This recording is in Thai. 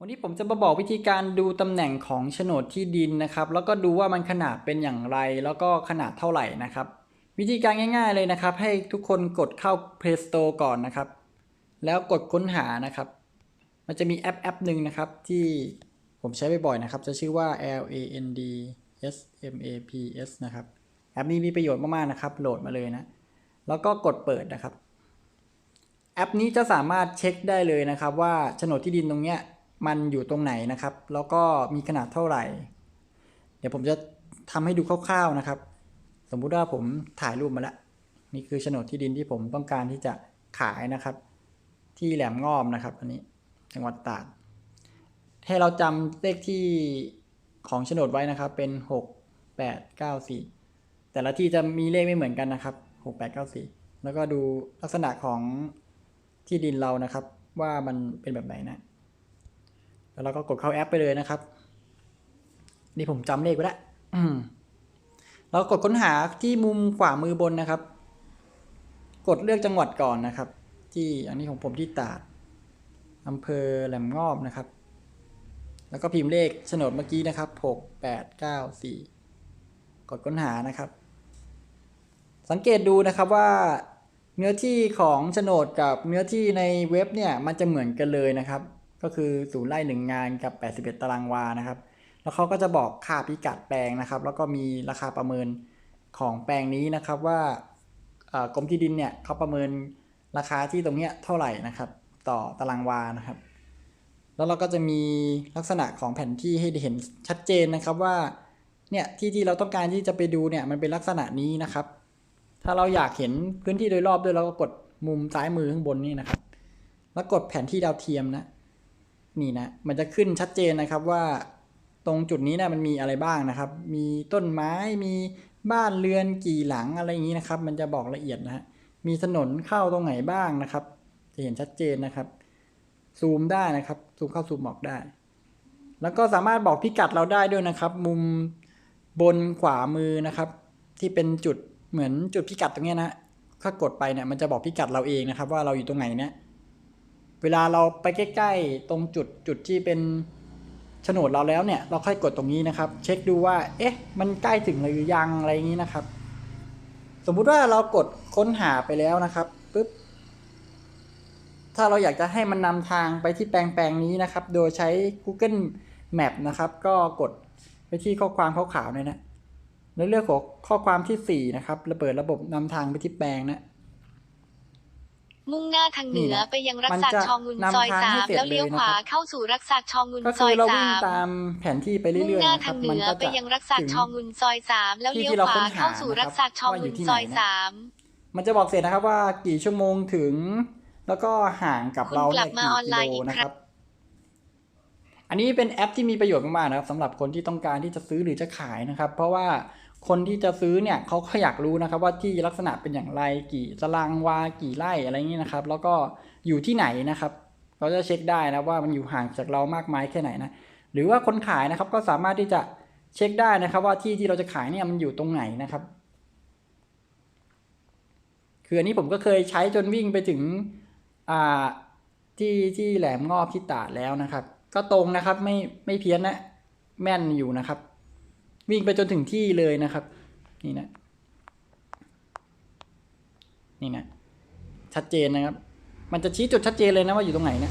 วันนี้ผมจะมาบอกวิธีการดูตำแหน่งของโฉนดที่ดินนะครับ แล้วก็ดูว่ามันขนาดเป็นอย่างไร แล้วก็ขนาดเท่าไหร่นะครับ วิธีการง่าย ๆเลยนะครับ ให้ทุกคนกดเข้า Play Store ก่อนนะครับ แล้วกดค้นหานะครับ มันจะมีแอปแอปหนึ่งนะครับ ที่ผมใช้บ่อยๆนะครับ จะชื่อว่า L A N D S M A P S นะครับแอปนี้มีประโยชน์มากๆนะครับ โหลดมาเลยนะ แล้วก็กดเปิดนะครับ แอปนี้จะสามารถเช็คได้เลยนะครับ ว่าโฉนดที่ดินตรงเนี้ย มันอยู่ตรงไหนนะครับ แล้วก็มีขนาดเท่าไหร่ เดี๋ยวผมจะทำให้ดูคร่าวๆนะครับ สมมุติว่าผมถ่ายรูปมาแล้วนี่คือโฉนดที่ดินที่ผมต้องการที่จะขายนะครับ ที่แหลมงอมนะครับอันนี้จังหวัดตราดให้เราจำเลขที่ของโฉนดไว้นะครับ เป็นหกแปดเก้าสี่แต่ละที่จะมีเลขไม่เหมือนกันนะครับหกแปดเก้าสี่แล้วก็ดูลักษณะของที่ดินเรานะครับ ว่ามันเป็นแบบไหนนะ แล้วเราก็กดเข้าแอปไปเลยนะครับ นี่ผมจำเลขไว้แล้วอืมเรากดค้นหาที่มุมขวามือบนนะครับ กดเลือกจังหวัดก่อนนะครับ ที่อันนี้ของผมที่ตราดอำเภอแหลมงอบนะครับ แล้วก็พิมพ์เลขโฉนดเมื่อกี้นะครับหกแปดเก้าสี่กดค้นหานะครับ สังเกตดูนะครับว่าเนื้อที่ของโฉนดกับเนื้อที่ในเว็บเนี่ยมันจะเหมือนกันเลยนะครับ ก็คือศูนย์ไร่หนึ่งงานกับ 81 ตารางวานะครับ แล้วเขาก็จะบอกค่าพิกัดแปลงนะครับ แล้วก็มีราคาประเมินของแปลงนี้นะครับว่ากรมที่ดินเนี่ยเขาประเมินราคาที่ตรงเนี้ยเท่าไหร่นะครับ ต่อตารางวานะครับ แล้วเราก็จะมีลักษณะของแผนที่ให้เห็นชัดเจนนะครับว่าเนี่ยที่ที่เราต้องการที่จะไปดูเนี่ยมันเป็นลักษณะนี้นะครับ ถ้าเราอยากเห็นพื้นที่โดยรอบด้วยเราก็กดมุมซ้ายมือข้างบนนี่นะครับ แล้วกดแผนที่ดาวเทียมนะ นี่นะมันจะขึ้นชัดเจนนะครับว่าตรงจุดนี้นะมันมีอะไรบ้างนะครับ มีต้นไม้มีบ้านเรือนกี่หลังอะไรอย่างนี้นะครับ มันจะบอกละเอียดนะฮะมีถนนเข้าตรงไหนบ้างนะครับ จะเห็นชัดเจนนะครับ ซูมได้นะครับ ซูมเข้าซูมออกได้ แล้วก็สามารถบอกพิกัดเราได้ด้วยนะครับ มุมบนขวามือนะครับ ที่เป็นจุดเหมือนจุดพิกัดตรงนี้นะถ้ากดไปเนี่ยมันจะบอกพิกัดเราเองนะครับ ว่าเราอยู่ตรงไหนเนี่ย เวลาเราไปใกล้ ๆ ตรงจุดจุดที่เป็นโฉนดเราแล้วเนี่ย เราค่อยกดตรงนี้นะครับ เช็คดูว่า เอ๊ะ มันใกล้ถึงหรือยังอะไรอย่างนี้นะครับ สมมุติว่าเรากดค้นหาไปแล้วนะครับปุ๊บถ้าเราอยากจะให้มันนำทางไปที่แปลงแปลงนี้นะครับ โดยใช้ Google Map นะครับ ก็กดไปที่ข้อความขาวๆเนี่ยนะแล้วเลือกหัวข้อความที่ 4 นะครับระเบิดระบบนำทางไปที่แปลงนะ มุ่งหน้าทางเหนือนี่นะไปยังรักษามันจะชองุนนำซอยทางสาให้มเสร็จแล้วเลี้ยวเลยขวานะครับเข้าสู่รักษาชองุนก็ซคืออยเราสาวิ่งมตามแผนที่ไปมุ่งเรื่อยหๆน้านะคทารับงเหมันนือก็ไปจะยังรักษาถึงชองุนซอยสามแล้วที่เลี้ยวที่เราขวาค้นหาเข้าสู่นะครับรักษาชองุว่าอยู่นที่ซอยไหนนะสามมันจะบอกเสร็จนะครับว่ากี่ชั่วโมงถึง แล้วก็ห่างกับคุณเรากเนี่ลัยบมากี่ออนกิไลโลน์อีกนะคครั้รังบอันนี้เป็นแอปที่มีประโยชน์มากๆนะครับสำหรับคนที่ต้องการที่จะซื้อหรือจะขายนะครับ เพราะว่า คนที่จะซื้อเนี่ยเขาก็อยากรู้นะครับว่าที่ลักษณะเป็นอย่างไรกี่ตารางวากี่ไร่อะไรอย่างนี้นะครับ แล้วก็อยู่ที่ไหนนะครับ เราจะเช็คได้นะว่ามันอยู่ห่างจากเรามากมายแค่ไหนนะหรือว่าคนขายนะครับก็สามารถที่จะเช็คได้นะครับ ว่าที่ที่เราจะขายเนี่ยมันอยู่ตรงไหนนะครับ คืออันนี้ผมก็เคยใช้จนวิ่งไปถึงอ่าที่ที่แหลมงอบที่ตาดแล้วนะครับ ก็ตรงนะครับไม่ไม่เพี้ยนนะแม่นอยู่นะครับ วิ่งไปจนถึงที่เลยนะครับ นี่นะนี่นะชัดเจนนะครับ มันจะชี้จุดชัดเจนเลยนะว่าอยู่ตรงไหนนะ